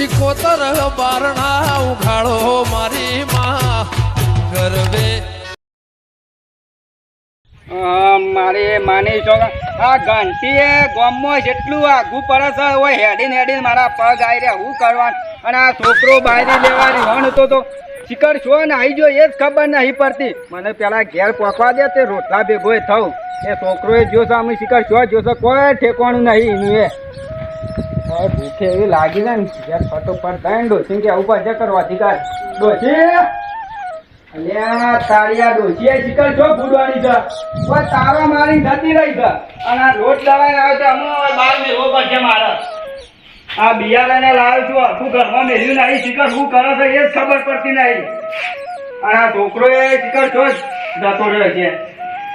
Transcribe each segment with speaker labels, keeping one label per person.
Speaker 1: શિકોતર બારણા ઉઘાડો મારી માં. ગરવે
Speaker 2: મારી માની છો આ ઘંટી એ ગોમમાં જેટલું આઘું પડે છે હોય હેડીને હેડીને મારા પગ આવી રહ્યા, હું કરવાનું? અને આ છોકરો બાયરી લેવાની હોણ હતો તો શિખર છો ને આવી જો એ જ ખબર નહીં પડતી. મને પેલા ઘેર પહોંચવા દે, તે રોટલા ભેગો થવું એ છોકરોએ જોશો, અમે શિખર છો, જોશો, કોઈ ઠેકવાનું નહીં એનું એ. હવે ભૂખે એવી લાગી ને ઘેર ફટોફટ થઈને ડોસી કે ઉપર જે કરવા અધિકાર. ડોસી અલ્યા તાળિયા ડોશીએ શિખર છો ભૂડવાની છે. બસ તારા મારી જતી રહી છે. અને આ રોટ દવાઈ આવે છે. અમુક બાર મેળવો પડશે મારે. આ બિયારાને લાવ્યો છું. આખું ઘરમાં મેળ્યું નહીં શિખર શું કરો છો એ જ ખબર પડતી નહીં અને આ છોકરો એ શિખર છો જ જતો રહ્યો છે.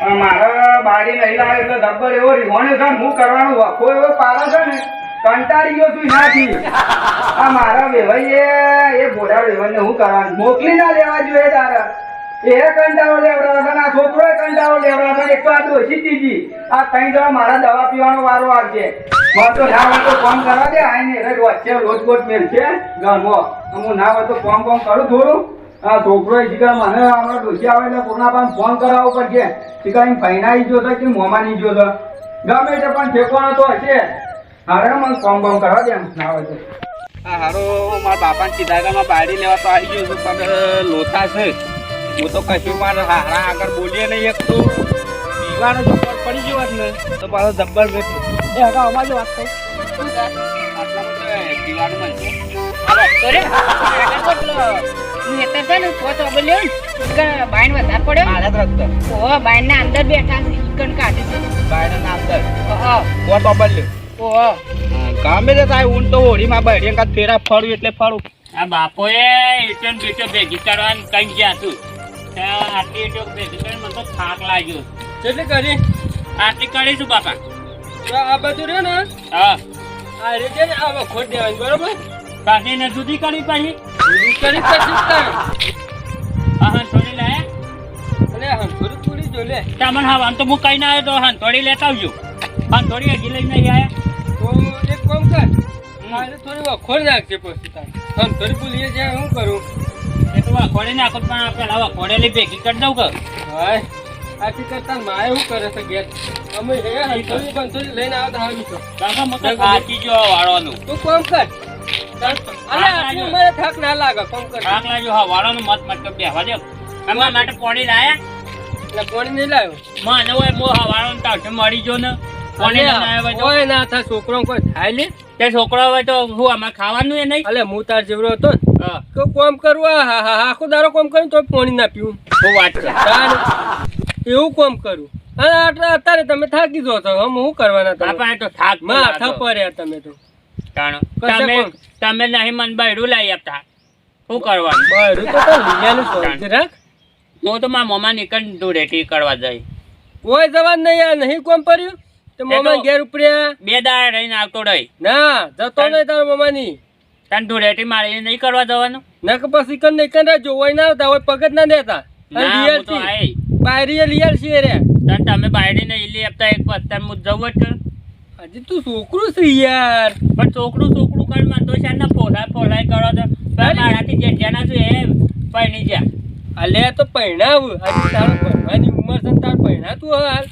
Speaker 2: મારે બારી નહીં લાવે એટલે ધબ્બર એવો રીવાણ્યો છે હું કરવાનું વખો એવો પાડે છે ને. કંટાળી ગયો તું નાથી આ મારા વેવાઈએ, એ ભોળા વેવાઈને હું કરવાનું મોકલી ના લેવા જોઈએ તારા. એ કંટાળો લેવડાવે છે આ છોકરો કંટાળો લેવડાવે છે એક તો ડોસી ત્રીજી. આ ત્રણ જણા મારા દવા પીવાનો વારો આવશે. મને ના હોય તો ફોન કરવા દે આઈને વચ્ચે રોજ રોજ મેળ છે ગમો હું ના હોય તો ફોન ફોન કરું થોડું. આ છોકરો શીખા મને હમણાં ડોસી આવે એટલે કોના પણ ફોન કરાવવો પડશે. શીખા એમ ફૈનાઈ ગયો છે કે મોમાં નહીં જોતો ગમે તે પણ ઠેકવાનો તો હશે. હારે મને ફોન ફોન કરવા દે ના હોય તો હા હારો મારા બાપાને સીધાગામાં બાળી લેવા તો આવી ગયો છું પણ લોથા છે. હું તો કશું મારે હારા આગળ બોલીએ નહીં એક તો. પીવાનો જો પર પડી ગયો ને તો પાછો જબ્બર બેઠો એ હગા અમારે વાત થઈ. આટલામાં તો પીવાનું મળશે હાલત રખતો બાયના અંદર કોટ બદલ્યો ગમે તે થાય ઊન તો હોળીમાં બહેરી કાંઈ ફેરા ફળું એટલે ફળું
Speaker 3: આ બાપોએ ઈટન બીટો ભેગી કરવાનું કઈ ગયા તું આટલી ઈટો ભેગી કરીને મને તો થાક લાગ્યો.
Speaker 2: એટલે કરી?
Speaker 3: આટલી કરીશું બાપા.
Speaker 2: આ બધું રહ્યો ને?
Speaker 3: હા.
Speaker 2: આ રીતે ને આ વખોટ દેવાની બરોબર?
Speaker 3: કાઢીને જુદી કરી પાછી?
Speaker 2: કરી પછી
Speaker 3: હા હા થોડી લે.
Speaker 2: અને હંસોરી પૂરી જો લે.
Speaker 3: તમને હા આમ તો હું કઈ ના આવ્યો તો હા થોડી લેતા આવજો. હા થોડી હજી લઈને નહીં આયા
Speaker 2: તો એક કામ કર મારે થોડી વખોડ નાખજે પછી તાર. હંસોરી પૂરી જ્યાં હું કરું?
Speaker 3: એ તો વખોડે નાખો પણ પેલા વખોડેલી ભેગી કરી દઉં કે?
Speaker 2: હાય આથી કરતા માય શું કરે છે ગેસ અમે હે બંસોરી લઈને આવતા આવી છો.
Speaker 3: બાપા હું તો થાકી વાળવાનું
Speaker 2: તું કોમ કર. અરે આટલી ઉંમરે થાક ના લાગે કોમ કર.
Speaker 3: થાક લાગ્યો હા વાળવાનું મત મત કરી બેહવા દે એમાં માટે પોણી લાયા?
Speaker 2: એટલે કોણ નહીં લાવ્યો
Speaker 3: મને હોય મો હવાળો તાવઠે મળી જો ને.
Speaker 2: કોઈ ના થાય છોકરો કોઈ થાય લે?
Speaker 3: તે છોકરો હોય તો હું અમારે ખાવાનું એ નહીં.
Speaker 2: અલે હું તાર જેવડો હતો તો કોમ કરવા હા હા હા આખો દારો કોમ કર્યું તો પાણી ના પીવું.
Speaker 3: હું વાત
Speaker 2: એવું કોમ કરું. અને આટલા અત્યારે તમે થાકી જો છો હમ શું કરવાના તમે?
Speaker 3: તો થાક
Speaker 2: માથા પડ્યા તમે તો.
Speaker 3: તમે તમે નહીં મન બૈડું લઈ આપતા. શું કરવાનું?
Speaker 2: બરું તો લીયાનું રાખ
Speaker 3: હું તો મારા મોમાં નીકળ દૂર કરવા જઈ.
Speaker 2: કોઈ જવાન નહીં આ નહીં કોમ કર્યું તો
Speaker 3: એ
Speaker 2: ઘેર ઉપડ્યા
Speaker 3: બે દાડા રહીને આવતો રહી.
Speaker 2: ના જતો નહીં તારા મમ્માની
Speaker 3: તને ધૂળેટી મારી નહીં કરવા જવાનું?
Speaker 2: ના કે પછી કન નહીં કન જો હોય ના આવતા હોય પગત ના દેતા.
Speaker 3: ના
Speaker 2: લિયર છે રે.
Speaker 3: તને તમે બાયરી નહીં લે આપતા એક પત્તર હું જવું જ
Speaker 2: હજી તું છોકરું છે યાર.
Speaker 3: પણ છોકરું છોકરું કરી માં તો છે ને પોલાય પોલાય કરો તો. મારાથી જે છું છે એ પૈણી જા.
Speaker 2: અલે તો પૈણાવ હજી તારો ભણવાની ઉંમર છે તાર પૈણા તું હાલ.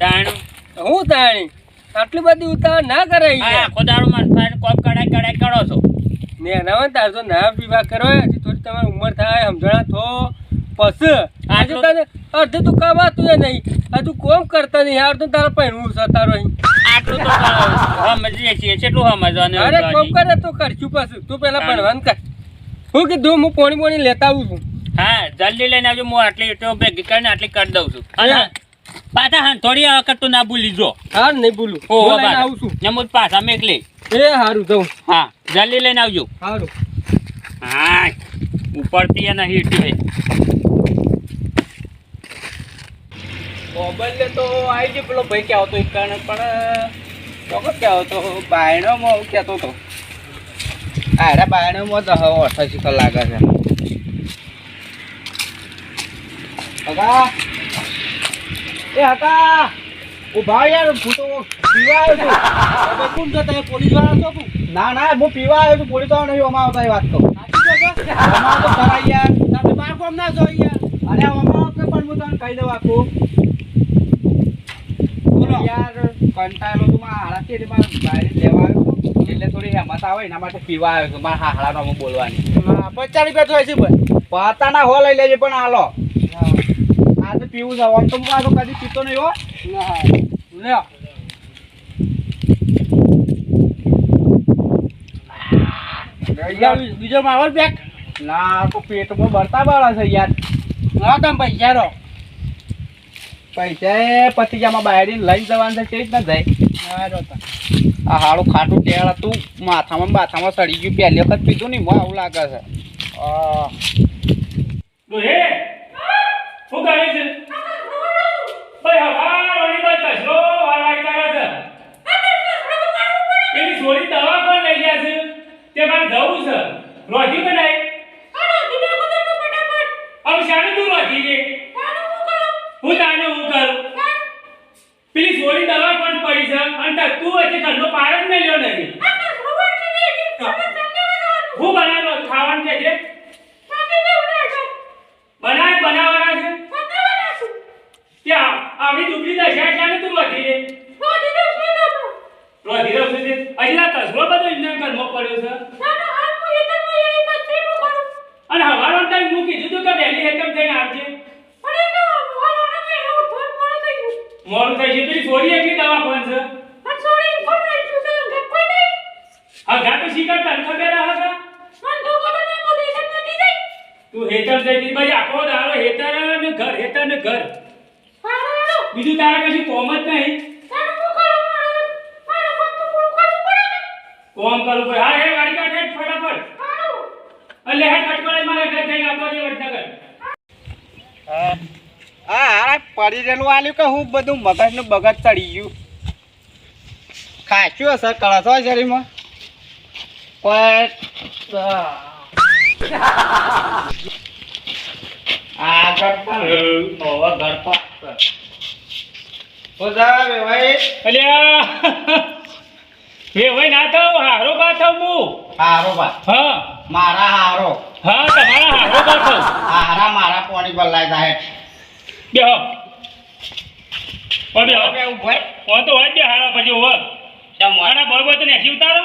Speaker 3: તાણું
Speaker 2: હું તાણી? આટલી બધી ઉતાવળ ના કરે
Speaker 3: આ
Speaker 2: યાર
Speaker 3: આખો દાડો માર પાસે કોપ કડાઈ કડાઈ કરો છો.
Speaker 2: ને એના તાર તો ના પીવા કરો હજી થોડી તમારી ઉંમર થાય સમજણા થો પસ આજે તને અડધે તું કમાતું એ નહીં આ તું કોમ કરતા નહીં યાર તું તારા પહેણવું છે તારો અહીં.
Speaker 3: આટલું તો સમજીએ છીએ કેટલું સમજવાનું
Speaker 2: અરે કોમ? કરે તો કરશું પાછું. તું પેલા. ભણવાનું કર. હું કીધું હું પોણી પોણી લેતા આવું છું.
Speaker 3: હા જલ્દી લઈને આવજો હું આટલી ભેગી કરીને આટલી કરી દઉં છું. અને પાછા હા થોડી વખત તો ના ભૂલી જો.
Speaker 2: હા નહીં
Speaker 3: ભૂલું.
Speaker 2: આવું છું.
Speaker 3: પાછા મેકલી.
Speaker 2: એ સારું જવું
Speaker 3: હા જલ્દી લઈને આવજો.
Speaker 2: સારું
Speaker 3: હા ઉપરથી એને હીટ છે.
Speaker 2: મોબાઈલ તો આવી ગયો પેલો ભાઈ કહેતો એક કારણે પણ ચોક્કસ કહેતો? બાયણોમાં હું કહેતો હતો આડા બાયણોમાં તો હવે અઠાસી કલાક લાગે છે. હકા એ હતા ઊભા યાર તો પીવા આવ્યો છું.
Speaker 4: તમે કોણ છો? તમે પોલીસવાળા છો?
Speaker 2: ના ના હું પીવા આવ્યો છું પોલીસવાળા નહીં ઓમાં આવતા વાત કહું? ઓમાં તો ખરા યાર.
Speaker 4: તમે બહાર કોમ ના છો યાર
Speaker 2: અરે ઓમાં આવશે પણ હું તને કહી દઉં આખું.
Speaker 4: બોલો.
Speaker 2: યાર કંટાળો તું મારા હાડાથી મારે બહાર લેવા આવ્યો એટલે થોડી હેમત આવે એના માટે પીવા આવ્યો છું. મારા હાડાનો હું બોલવાની.
Speaker 4: પચાસ રૂપિયા તો હશે ભાઈ.
Speaker 2: પતાના હો લઈ લેજે પણ હાલો. પીવું છે. આમ તો હું આ તો કદી પીતો નહીં હો. લ્યો
Speaker 4: બીજા- બીજો માહોલ પેક.
Speaker 2: ના તો પેટમાં ભરતા બાળા છે યાર.
Speaker 4: ના તમે પૈસા રહો
Speaker 2: પૈસા એ પતિજામાં બાયડીને લઈ જવાનું છે કેવી ના જાય આ હાડું ખાટું ટેળ હતું માથામાં માથામાં સડી ગયું. પહેલી વખત પીધું નહીં મને આવું લાગે છે.
Speaker 5: શું કરે છે. ભાઈ હવારોની બસ કચરો વારવાઈ કરે છે. એની છોડી દવા પણ લઈ ગયા છે. તે મારે જવું છે. રોજી બનાય હવે શાનું તું રોજી છે હું તાને હું કરું પેલી છોડી દવા પણ પડી છે અને તાર તું હજી ઘરનો પાર જ મેલ્યો નથી હું બનાવ્યો ખાવાનું કે છે બનાય બનાવવાના છે ત્યાં આવી દુબળી દશા છે ને તું રોજી રે રોજી રહ્યો છે હજી આ કચરો બધો એમને ઘરમાં પડ્યો છે અને હવારો ટાઈમ હું કીધું તું કે વહેલી એકદમ થઈને આવજે મોડું થઈ ગયું પેલી છોડી એટલી દવા પણ છે? હા ઘા તો શીખર તને ખબર જઈ. તું હેતર જઈ હતી ભાઈ આખો દાડો હેતર ને ઘર હેતર ને ઘર. બીજું તારે કશું કોમ જ નહીં. કોમ કરું ભાઈ હા હે ગાડી કાઢ ફટાફટ. અલે હે કટકોળે મારે ઘર જઈ આપવા દે વડનગર.
Speaker 2: હા. હારા પડી રહેલું આલ્યું કે હું બધું મગજનું બગજ ચડી ગયું? ખાસ્યું અસર કરે છો શરીરમાં કોઈ
Speaker 5: અલ્યા. વેભાઈ ના થાવ હારો બા થાવ હું.
Speaker 2: હારો બા.
Speaker 5: હા.
Speaker 2: મારા હારો.
Speaker 5: હા તમારા હારો બા થાવ
Speaker 2: હારા મારા પોણી બદલાઈ જાય
Speaker 5: બેહો ઓ
Speaker 2: ભાઈ
Speaker 5: ઓ તો હોય જ બે હારા પછી ઓવર મારા બોય તો નેસી ઉતારો.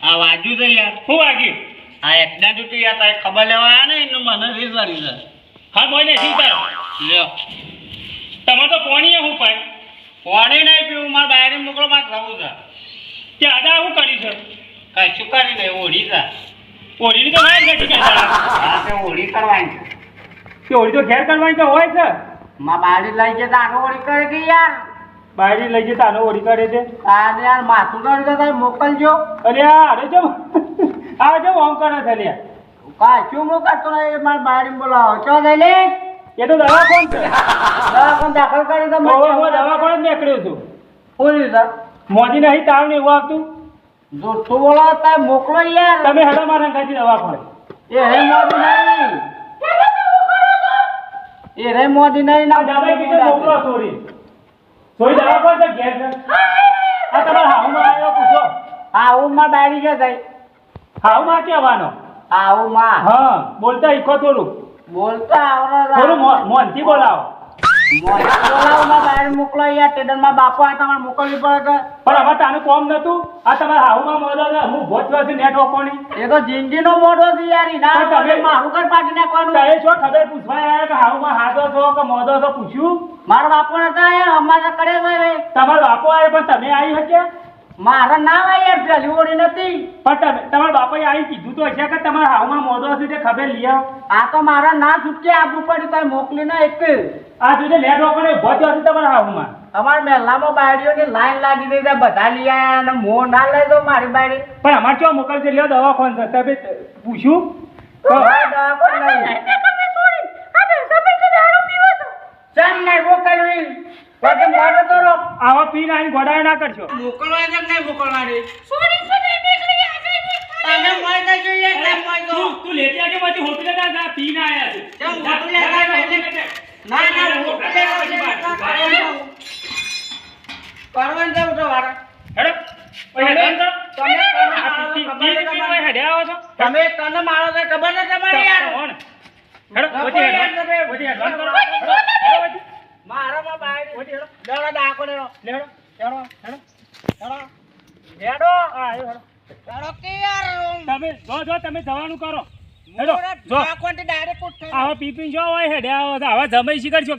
Speaker 2: આ વાજ્યું છે યાર.
Speaker 5: શું વાગ્યું
Speaker 2: આ એક્સિડન્ટ ઉઠી યાર તારે ખબર લેવા આયા ને એનું મને રીઝારી છે.
Speaker 5: હા બોય નેસી ઉતારો.
Speaker 2: લ્યો.
Speaker 5: તમે તો પોણીએ હું પાય.
Speaker 2: પાણી નહીં પીવું મારે બહાર મોકલો મારે થવું છે.
Speaker 5: તે આદા હું કરી છે?
Speaker 2: કશું કરી નહીં ઓઢી છે
Speaker 5: ઓઢી તો નથી
Speaker 2: હા તે ઓઢી કરવાની છે
Speaker 5: કે ઓઢી તો ઘેર કરવાની તો હોય છે.
Speaker 2: માં બારી લઈ જતા આનો ઓઢી કરે કે યાર?
Speaker 5: બાડી લઈ જતા આનો ઓઢી કરે છે.
Speaker 2: તારે યાર માથું કરી દેતા મોકલજો.
Speaker 5: અરે અરે જો આ જો ઓમ કરે છે લે
Speaker 2: કા શું મોકલતો એ મારે બારી બોલાવો. ચો દઈ લે?
Speaker 5: એ તો દવા કોણ છે.
Speaker 2: દવાખાને દાખલ કરી તો
Speaker 5: હવે હું દવા કોણ જ નીકળ્યો છું.
Speaker 2: ઓલી છે
Speaker 5: મોદી નહીં તાવ ને એવું આવતું?
Speaker 2: જૂઠું બોલો તારે મોકલો યાર.
Speaker 5: તમે હેડો મારા અંગાથી દવા કોણ
Speaker 2: એ હે મોદી નહીં. એ રે મોદી નહીં
Speaker 5: ના દાદા કીધું મોકલો સોરી સોરી દાદા પર તો ઘેર છે. આ તમારા હાઉમાં આવ્યો પૂછો.
Speaker 2: હાઉ માં બારી છે થઈ
Speaker 5: હાઉમાં કહેવાનો?
Speaker 2: હાઉ માં
Speaker 5: હા બોલતા ઈખો થોડું.
Speaker 2: બોલતા આવડે
Speaker 5: થોડું મો- મોનથી બોલાવો.
Speaker 2: બોલાવો માં બહાર મોકલો યાર ટેડર બાપો આ તમારે મોકલવી પડે
Speaker 5: પણ હવે તાનું કોમ નતું? આ તમારા હાઉમાં મોદો છે હું નેટ ઓપોની
Speaker 2: કે એ તો જિંદગીનો મોઢો છે યાર ના
Speaker 5: તમે-
Speaker 2: મારું ઘર પાડી નાખવાનું.
Speaker 5: તારે શું ખબર પૂછવા આવ્યા કે હાઉમાં હાથો છો કે મોદો છો? પૂછ્યું?
Speaker 2: મારા બાપો નતા યાર અમારા કરે
Speaker 5: તમારો બાપો આવે પણ તમે આવી શક્યા
Speaker 2: મારા ના હોય યાર પેલી ઓળી નથી.
Speaker 5: પણ તમે તમારા બાપાએ આવી કીધું તો હશે કે તમારા હાઉમાં મોદો હશે તે ખબર લઈ આવો.
Speaker 2: આ તો મારા ના છૂટકે આપવું પડ્યું તમે મોકલી ને એક.
Speaker 5: આ જોજે નેટ ઓપોને ભોજ હશે તમારા હાઉમાં
Speaker 2: અમારા મહેલામાં બાયડીઓની લાઈન લાગી ગઈ બધા લઈ અને મો ના લઈ દો મારી બાયડી.
Speaker 5: પણ અમારે કેવા મોકલશે? લ્યો દવા ખોન છે. તમે પૂછ્યું તો
Speaker 2: દવા પણ નહીં ચમ નહીં મોકલવી મોઢે તો રો
Speaker 5: આવા પીન આવીને ગોડાય ના કરશો
Speaker 2: મોકલવા નહીં મોકલવાની તમે મોય તો જોઈએ તમે મોય તો
Speaker 5: લેતી પછી હોટલે ના જા પીને આયા છે
Speaker 2: કેમ હોટલે ના? ના ના મોકલે તો છે.
Speaker 4: કરવાનું કેવું છે વાળા
Speaker 5: હેડો ઓય હેડો
Speaker 4: તમે તમે
Speaker 5: આ
Speaker 4: મારો
Speaker 5: તી-
Speaker 4: ખબર
Speaker 5: નથી
Speaker 4: છે
Speaker 5: તી-
Speaker 4: તમારે?
Speaker 5: તી- હેડ્યા
Speaker 4: તમે
Speaker 5: હેડો
Speaker 4: ના
Speaker 5: હેડો.
Speaker 4: યાર
Speaker 5: હેડો. હેડો,
Speaker 4: મારા માં બાય
Speaker 5: ઓછી. હેડો.
Speaker 4: લેડો ડાકો લેડો
Speaker 5: લેડો હેડો. હેડો, હેડો.
Speaker 4: હેડો
Speaker 5: આ હેડો.
Speaker 4: હેડો કે યાર
Speaker 5: તમે જો જો તમે જવાનું કરો. હેડો જો
Speaker 4: કોન્ટી ડાયરેક્ટ ઉઠ
Speaker 5: આવા પીપીન જો હોય હેડ્યા આવો. આવા જમાઈ શીખર છો.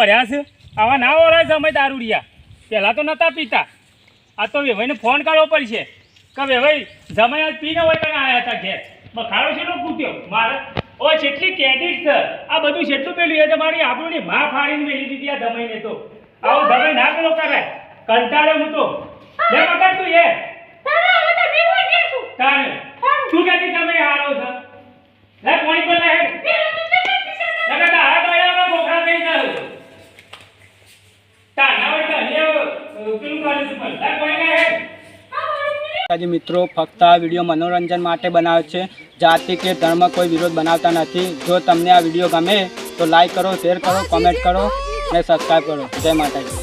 Speaker 5: ઓર્યા છે. આવા ના ઓરાય જમાઈ દારૂડિયા. પહેલા તો નતા પીતા. આ તો વેવાઈને ફોન કરવો પડશે. કે વેવાઈ જમાઈ આજ પીને હોય કને આયા હતા ઘેર. બખાડો છે નો કૂટ્યો. મારે ઓ જેટલી કેડિટ છે આ બધું જેટલું પેલું એ તમારી આપણું માં ફાડીને મેલી દીધી આ જમાઈને તો. આવો જમાઈ ના પેલો કરાય કંટાળે હું તો. લે મગર તું એ. તાણે. તું કહેતી તમે? હારો છો. લે કોણી પર લે.
Speaker 2: માતાજી મિત્રો ફક્ત આ વીડિયો મનોરંજન માટે બનાવે છે. જાતિ કે ધર્મ કોઈ વિરોધ બનાવતા નથી. જો તમને આ વીડિયો ગમે તો લાઈક કરો શેર કરો કોમેન્ટ કરો અને સબસ્ક્રાઈબ કરો. જય માતાજી.